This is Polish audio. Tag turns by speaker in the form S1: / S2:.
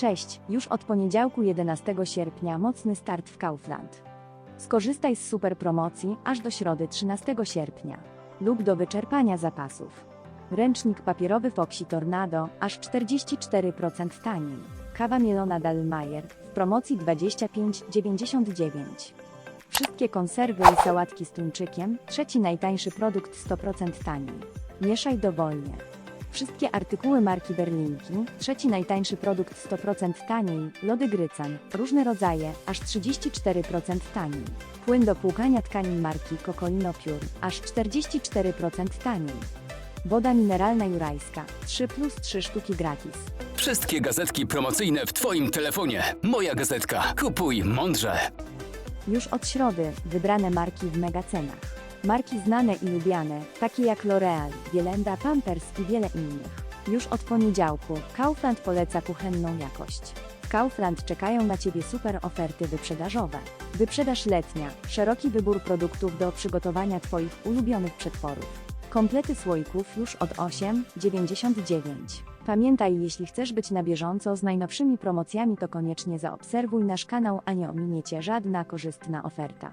S1: Cześć, już od poniedziałku 11 sierpnia mocny start w Kaufland. Skorzystaj z super promocji aż do środy 13 sierpnia lub do wyczerpania zapasów. Ręcznik papierowy Foxy Tornado aż 44% taniej. Kawa mielona Dallmayr w promocji 25,99. Wszystkie konserwy i sałatki z tuńczykiem, trzeci najtańszy produkt 100% taniej. Mieszaj dowolnie. Wszystkie artykuły marki Berlinki, trzeci najtańszy produkt 100% taniej, lody Grycan, różne rodzaje, aż 34% taniej. Płyn do płukania tkanin marki Cocolino Pure, aż 44% taniej. Woda mineralna jurajska, 3 plus 3 sztuki gratis.
S2: Wszystkie gazetki promocyjne w Twoim telefonie. Moja gazetka. Kupuj mądrze.
S1: Już od środy wybrane marki w megacenach. Marki znane i lubiane, takie jak L'Oreal, Bielenda, Pampers i wiele innych. Już od poniedziałku Kaufland poleca kuchenną jakość. W Kaufland czekają na Ciebie super oferty wyprzedażowe. Wyprzedaż letnia, szeroki wybór produktów do przygotowania Twoich ulubionych przetworów. Komplety słoików już od 8,99. Pamiętaj, jeśli chcesz być na bieżąco z najnowszymi promocjami, to koniecznie zaobserwuj nasz kanał, a nie ominie Cię żadna korzystna oferta.